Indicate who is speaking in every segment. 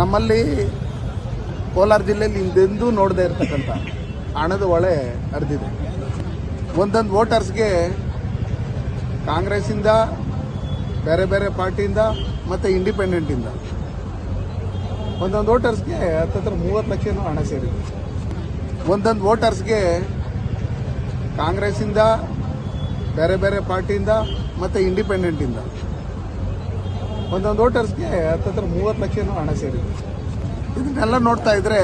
Speaker 1: ನಮ್ಮಲ್ಲಿ ಕೋಲಾರ ಜಿಲ್ಲೆಯಲ್ಲಿ ಹಿಂದೆಂದೂ ನೋಡದೇ ಇರತಕ್ಕಂಥ ಹಣದ ಹೊಳೆ ಹರಿದಿದೆ. ಒಂದೊಂದು ವೋಟರ್ಸ್ಗೆ ಕಾಂಗ್ರೆಸ್ಸಿಂದ, ಬೇರೆ ಬೇರೆ ಪಾರ್ಟಿಯಿಂದ ಮತ್ತು ಇಂಡಿಪೆಂಡೆಂಟಿಂದ ಒಂದೊಂದು ವೋಟರ್ಸ್ಗೆ ಹತ್ತತ್ರ ಮೂವತ್ತು ಲಕ್ಷನೂ ಹಣ ಸೇರಿದೆ. ಒಂದೊಂದು ವೋಟರ್ಸ್ಗೆ ಕಾಂಗ್ರೆಸ್ಸಿಂದ, ಬೇರೆ ಬೇರೆ ಪಾರ್ಟಿಯಿಂದ ಮತ್ತು ಇಂಡಿಪೆಂಡೆಂಟಿಂದ ಒಂದೊಂದು ವೋಟರ್ಸ್ಗೆ ಹತ್ತತ್ರ ಮೂವತ್ತು ಲಕ್ಷನೂ ಹಣ ಸೇರಿದೆ. ಇದನ್ನೆಲ್ಲ ನೋಡ್ತಾ ಇದ್ರೆ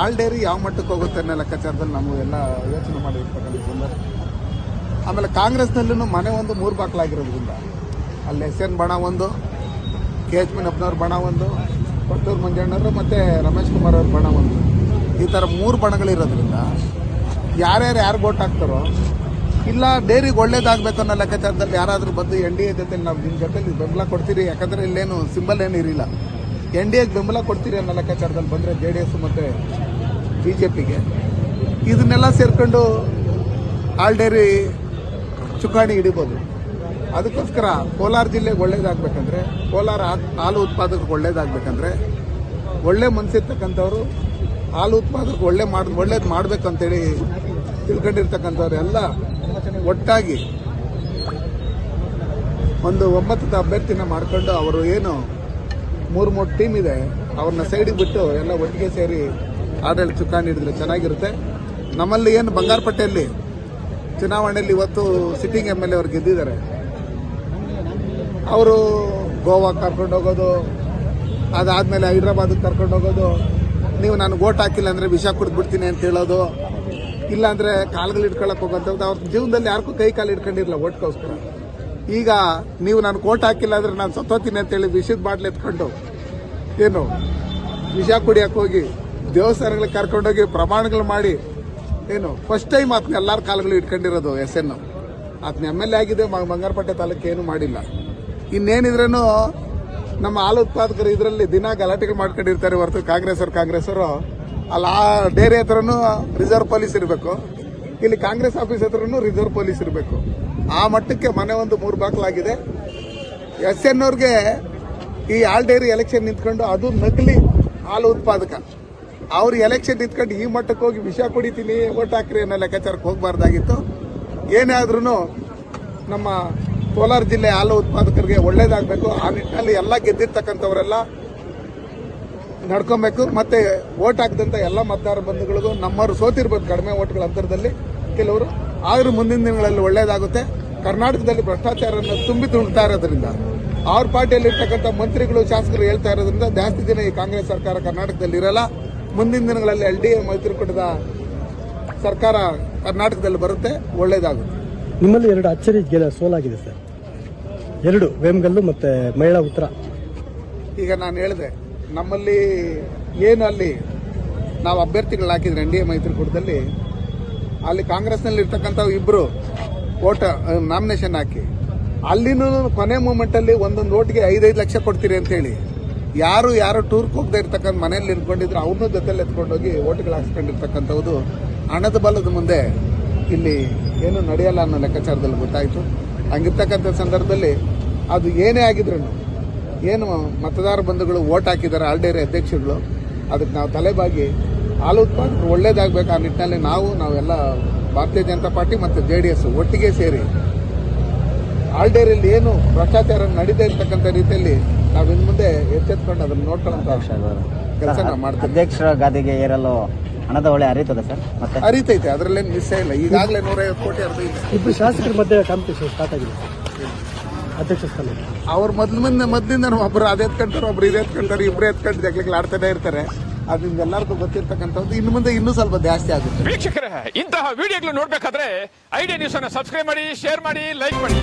Speaker 1: ಆಲ್ ಡೇರಿ ಯಾವ ಮಟ್ಟಕ್ಕೆ ಹೋಗುತ್ತೆ ಅನ್ನೋ ಲೆಕ್ಕಾಚಾರದಲ್ಲಿ ನಾವು ಎಲ್ಲ ಯೋಚನೆ ಸಂದರ್ಭ. ಆಮೇಲೆ ಕಾಂಗ್ರೆಸ್ನಲ್ಲೂ ಮನೆ ಒಂದು ಮೂರು ಬಾಕ್ಲಾಗಿರೋದ್ರಿಂದ. ಅಲ್ಲಿ ಎಸ್ ಎನ್ ಬಣ ಒಂದು, ಕೆ ಎಚ್ ಮಿನಪ್ಪನವ್ರ ಬಣ ಒಂದು, ಕೊಟ್ಟೂರು ಮಂಜಣ್ಣವರು ಮತ್ತು ರಮೇಶ್ ಕುಮಾರ್ ಅವ್ರ ಬಣ ಒಂದು. ಈ ಥರ ಮೂರು ಬಣಗಳಿರೋದ್ರಿಂದ ಯಾರ್ಯಾರು ಯಾರು ವೋಟ್ ಹಾಕ್ತಾರೋ ಇಲ್ಲ, ಡೈರಿಗೆ ಒಳ್ಳೇದಾಗಬೇಕು ಅನ್ನೋ ಲೆಕ್ಕಾಚಾರದಲ್ಲಿ ಯಾರಾದರೂ ಬಂದು ಎನ್ ಡಿ ಎ ಜೊತೆ ನಾವು ನಿಮ್ಮ ಜೊತೆಲಿ ಬೆಂಬಲ ಕೊಡ್ತೀರಿ, ಯಾಕಂದರೆ ಇಲ್ಲೇನು ಸಿಂಬಲ್ ಏನು ಇರಲಿಲ್ಲ ಎನ್ ಡಿ ಎಗೆ ಬೆಂಬಲ ಕೊಡ್ತೀರಿ ಅನ್ನೋ ಲೆಕ್ಕಾಚಾರದಲ್ಲಿ ಬಂದರೆ ಜೆ ಡಿ ಎಸ್ ಮತ್ತು ಬಿ ಜೆ ಪಿಗೆ. ಇದನ್ನೆಲ್ಲ ಸೇರ್ಕೊಂಡು ಆಲ್ ಡೈರಿ ಚುಕ್ಕಾಣಿ ಹಿಡಿಬೋದು. ಅದಕ್ಕೋಸ್ಕರ ಕೋಲಾರ ಜಿಲ್ಲೆಗೆ ಒಳ್ಳೇದಾಗಬೇಕಂದ್ರೆ, ಕೋಲಾರ ಹಾಲು ಉತ್ಪಾದಕರಿಗೆ ಒಳ್ಳೇದಾಗಬೇಕಂದ್ರೆ, ಒಳ್ಳೆ ಮನಸ್ಸಿರ್ತಕ್ಕಂಥವ್ರು ಹಾಲು ಉತ್ಪಾದಕರು ಒಳ್ಳೆ ಮಾಡಿ ಒಳ್ಳೇದು ಮಾಡಬೇಕಂತೇಳಿ ತಿಳ್ಕೊಂಡಿರ್ತಕ್ಕಂಥವ್ರು ಎಲ್ಲ ಒಟ್ಟಾಗಿ ಒಂದು ಒಂಬತ್ತು ಅಭ್ಯರ್ಥಿನ ಮಾಡಿಕೊಂಡು ಅವರು ಏನು ಮೂರು ಮೂರು ಟೀಮ್ ಇದೆ, ಅವ್ರನ್ನ ಸೈಡಿಗೆ ಬಿಟ್ಟು ಎಲ್ಲ ಒಟ್ಟಿಗೆ ಸೇರಿ ಆಡಳಿತ ಚುಕ್ಕಾಣಿ ಹಿಡಿದ್ರೆ ಚೆನ್ನಾಗಿರುತ್ತೆ. ನಮ್ಮಲ್ಲಿ ಏನು ಬಂಗಾರಪೇಟೆಯಲ್ಲಿ ಚುನಾವಣೆಯಲ್ಲಿ ಇವತ್ತು ಸಿಟ್ಟಿಂಗ್ ಎಂ ಎಲ್ ಎ ಅವ್ರು ಗೆದ್ದಿದ್ದಾರೆ. ಅವರು ಗೋವಾ ಕರ್ಕೊಂಡು ಹೋಗೋದು, ಅದಾದಮೇಲೆ ಹೈದ್ರಾಬಾದಿಗೆ ಕರ್ಕೊಂಡು ಹೋಗೋದು. ನೀವು ನಾನು ಓಟ್ ಹಾಕಿಲ್ಲ ಅಂದರೆ ವಿಷ ಕುಡಿದ್ಬಿಡ್ತೀನಿ ಅಂತ ಹೇಳೋದು. ಇಲ್ಲಾಂದರೆ ಕಾಲುಗಳು ಇಟ್ಕೊಳಕ್ ಹೋಗೋಂಥದ್ದು ಅವ್ರ ಜೀವನದಲ್ಲಿ ಯಾರಿಗೂ ಕೈ ಕಾಲು ಹಿಡ್ಕೊಂಡಿರಲ್ಲ ಓಟ್ಕೋಸ್ಕರ ಈಗ ನೀವು ನಾನು ಕೋಟ್ ಹಾಕಿಲ್ಲ ಅಂದರೆ ನಾನು ಸತ್ತೋತೀನಿ ಅಂತೇಳಿ ವಿಷದ ಬಾಟ್ಲು ಎತ್ಕೊಂಡು ಏನು ವಿಷ ಕುಡಿಯಕ್ಕೆ ಹೋಗಿ ದೇವಸ್ಥಾನಗಳಿಗೆ ಕರ್ಕೊಂಡೋಗಿ ಪ್ರಮಾಣಗಳು ಮಾಡಿ ಏನು ಫಸ್ಟ್ ಟೈಮ್ ಆತನ ಎಲ್ಲರ ಕಾಲುಗಳು ಇಟ್ಕೊಂಡಿರೋದು ಎಸ್ ಎನ್ ಆತನ ಎಂ ಎಲ್ ಎ ಆಗಿದೆ ಬಂಗಾರಪೇಟೆ ತಾಲೂಕು ಏನು ಮಾಡಿಲ್ಲ. ಇನ್ನೇನಿದ್ರೂ ನಮ್ಮ ಹಾಲು ಉತ್ಪಾದಕರು ಇದರಲ್ಲಿ ದಿನ ಗಲಾಟೆಗಳು ಮಾಡ್ಕೊಂಡಿರ್ತಾರೆ ಹೊರತು ಕಾಂಗ್ರೆಸ್ ಅವರು ಕಾಂಗ್ರೆಸ್ ಅವರು. ಅಲ್ಲಿ, ಆ ಡೇರಿ ಹತ್ರನೂ ರಿಸರ್ವ್ ಪೊಲೀಸ್ ಇರಬೇಕು. ಇಲ್ಲಿ ಕಾಂಗ್ರೆಸ್ ಆಫೀಸ್ ಹತ್ರನೂ ರಿಸರ್ವ್ ಪೊಲೀಸ್ ಇರಬೇಕು. ಆ ಮಟ್ಟಕ್ಕೆ ಮನೆ ಒಂದು ಮೂರು ಬಾಕ್ಲಾಗಿದೆ ಎಸ್ ಎನ್ ಅವ್ರಿಗೆ ಈ ಆಲ್ ಡೈರಿ ಎಲೆಕ್ಷನ್ ನಿಂತ್ಕೊಂಡು ಅದು ನಕಲಿ ಹಾಲು ಉತ್ಪಾದಕ. ಅವ್ರು ಎಲೆಕ್ಷನ್ ನಿಂತ್ಕೊಂಡು ಈ ಮಟ್ಟಕ್ಕೆ ಹೋಗಿ ವಿಷ ಕುಡಿತೀನಿ, ಓಟ್ ಹಾಕ್ರಿ ಅನ್ನೋ ಲೆಕ್ಕಾಚಾರಕ್ಕೆ ಹೋಗಬಾರ್ದಾಗಿತ್ತು. ಏನೇ ಆದ್ರೂ ನಮ್ಮ ಕೋಲಾರ ಜಿಲ್ಲೆ ಹಾಲು ಉತ್ಪಾದಕರಿಗೆ ಒಳ್ಳೇದಾಗಬೇಕು. ಆ ನಿಟ್ಟಿನಲ್ಲಿ ಎಲ್ಲ ಗೆದ್ದಿರ್ತಕ್ಕಂಥವರೆಲ್ಲ ನಡ್ಕೊಬೇಕು. ಮತ್ತೆ ಓಟ್ ಹಾಕಿದಂಥ ಎಲ್ಲ ಮತದಾರ ಬಂಧುಗಳಿಗೂ ನಮ್ಮವರು ಸೋತಿರ್ಬೋದು ಕಡಿಮೆ ಓಟ್ಗಳ ಅಂತರದಲ್ಲಿ. ಕೆಲವರು ಆದರೂ ಮುಂದಿನ ದಿನಗಳಲ್ಲಿ ಒಳ್ಳೇದಾಗುತ್ತೆ. ಕರ್ನಾಟಕದಲ್ಲಿ ಭ್ರಷ್ಟಾಚಾರವನ್ನು ತುಂಬಿ ತುಳುಕ್ತಾ ಇರೋದ್ರಿಂದ ಅವ್ರ ಪಾರ್ಟಿಯಲ್ಲಿ ಇರ್ತಕ್ಕಂಥ ಮಂತ್ರಿಗಳು ಶಾಸಕರು ಹೇಳ್ತಾ ಇರೋದ್ರಿಂದ ಜಾಸ್ತಿ ದಿನ ಈ ಕಾಂಗ್ರೆಸ್ ಸರ್ಕಾರ ಕರ್ನಾಟಕದಲ್ಲಿ ಇರಲ್ಲ. ಮುಂದಿನ ದಿನಗಳಲ್ಲಿ ಎಲ್ ಡಿ ಎ ಮೈತ್ರಿಕೂಟದ ಸರ್ಕಾರ ಕರ್ನಾಟಕದಲ್ಲಿ ಬರುತ್ತೆ. ಒಳ್ಳೇದಾಗುತ್ತೆ.
Speaker 2: ನಿಮ್ಮಲ್ಲಿ ಎರಡು ಅಚ್ಚರಿ ಗೆಲ ಸೋಲಾಗಿದೆ ಸರ್. ಎರಡು ವೇಮಗಲ್ಲು ಮತ್ತೆ ಮಹಿಳಾ ಉತ್ತರ.
Speaker 1: ಈಗ ನಾನು ಹೇಳಿದೆ ನಮ್ಮಲ್ಲಿ ಏನು ಅಲ್ಲಿ ನಾವು ಅಭ್ಯರ್ಥಿಗಳು ಹಾಕಿದ್ರೆ ಎನ್ ಡಿ ಎ ಮೈತ್ರಿಕೂಟದಲ್ಲಿ, ಅಲ್ಲಿ ಕಾಂಗ್ರೆಸ್ನಲ್ಲಿ ಇರ್ತಕ್ಕಂಥ ಇಬ್ಬರು ಓಟ ನಾಮಿನೇಷನ್ ಹಾಕಿ. ಅಲ್ಲಿನೂ ಕೊನೆ ಮೂಮೆಂಟಲ್ಲಿ ಒಂದೊಂದು ಓಟ್ಗೆ ಐದೈದು ಲಕ್ಷ ಕೊಡ್ತೀರಿ ಅಂತ ಹೇಳಿ ಯಾರು ಯಾರು ಟೂರ್ಗೆ ಹೋಗದೆ ಇರ್ತಕ್ಕಂಥ ಮನೆಯಲ್ಲಿ ನಿಂತ್ಕೊಂಡಿದ್ರು ಅವ್ರನ್ನೂ ಜೊತೆಲಿ ಎತ್ಕೊಂಡೋಗಿ ಓಟ್ಗಳು ಹಾಕ್ಸ್ಕೊಂಡಿರ್ತಕ್ಕಂಥದ್ದು ಹಣದ ಬಲದ ಮುಂದೆ ಇಲ್ಲಿ ಏನು ನಡೆಯಲ್ಲ ಅನ್ನೋ ಲೆಕ್ಕಾಚಾರದಲ್ಲಿ ಗೊತ್ತಾಯಿತು. ಹಂಗಿರ್ತಕ್ಕಂಥ ಸಂದರ್ಭದಲ್ಲಿ ಅದು ಏನೇ ಆಗಿದ್ರು ಏನು ಮತದಾರ ಬಂಧುಗಳು ಓಟ್ ಹಾಕಿದ್ದಾರೆ ಆಲ್ಡೇರಿ ಅಧ್ಯಕ್ಷರುಗಳು ಅದಕ್ಕೆ ನಾವು ತಲೆಬಾಗಿ ಹಾಲು ಉತ್ಪಾದಕರು ಒಳ್ಳೇದಾಗಬೇಕು ಆ ನಿಟ್ಟಿನಲ್ಲಿ ನಾವು ನಾವೆಲ್ಲ ಭಾರತೀಯ ಜನತಾ ಪಾರ್ಟಿ ಮತ್ತು ಜೆ ಡಿ ಎಸ್ ಒಟ್ಟಿಗೆ ಸೇರಿ ಆಲ್ಡೇರಿಯಲ್ಲಿ ಏನು ಭ್ರಷ್ಟಾಚಾರ ನಡೀತಾ ಇರ್ತಕ್ಕಂಥ ರೀತಿಯಲ್ಲಿ ನಾವು ಇನ್ನು ಮುಂದೆ ಎಚ್ಚೆತ್ಕೊಂಡು ಅದನ್ನು ನೋಡ್ಕೊಳ್ಳೋಂಥ ಕೆಲಸ ನಾವು ಮಾಡ್ತೀವಿ.
Speaker 3: ಅಧ್ಯಕ್ಷರ ಗಾದಿಗೆ ಏರಲು ಹಣದ ಹೊಳೆ ಅರಿತದೆ ಸರ್? ಮತ್ತೆ?
Speaker 1: ಅರಿತೈತೆ ಅದರಲ್ಲೇನು ಮಿಸ್ ಇಲ್ಲ. ಈಗಾಗಲೇ ನೂರೈವತ್ತು ಕೋಟಿ ಅರ್ಧ
Speaker 2: ಇಬ್ಬರು ಶಾಸಕರ ಮಧ್ಯೆ ಕಾಂಪಿಟೇಷನ್ ಸ್ಟಾರ್ಟ್ ಆಗಿದೆ. ಅಧ್ಯಕ್ಷ ಸ್ಥಾನ
Speaker 1: ಅವ್ರು ಮೊದ್ಲು ಮುಂದೆ ಮೊದಲಿಂದ ಒಬ್ರು ಅದೇ ಎತ್ಕೊಂತಾರೆ ಒಬ್ರು ಇದೇ ಎತ್ಕೊಂತಾರೆ ಇಬ್ರು ಎತ್ಕೊಂಡು ಜಗ್ಲಿಗಳು ಆಡ್ತಾನೆ ಇರ್ತಾರೆ. ಅದು ನಿಮ್ಗೆಲ್ಲರಿಗೂ ಗೊತ್ತಿರ್ತಕ್ಕಂಥದ್ದು. ಇನ್ನು ಮುಂದೆ ಇನ್ನೂ ಸ್ವಲ್ಪ ಜಾಸ್ತಿ ಆಗುತ್ತೆ.
Speaker 4: ವೀಕ್ಷಕರೇ ಇಂತಹ ವಿಡಿಯೋಗಳು ನೋಡ್ಬೇಕಾದ್ರೆ ಐಡಿಯಾ ನ್ಯೂಸ್ ಅನ್ನು ಸಬ್ಸ್ಕ್ರೈಬ್ ಮಾಡಿ ಶೇರ್ ಮಾಡಿ ಲೈಕ್ ಮಾಡಿ.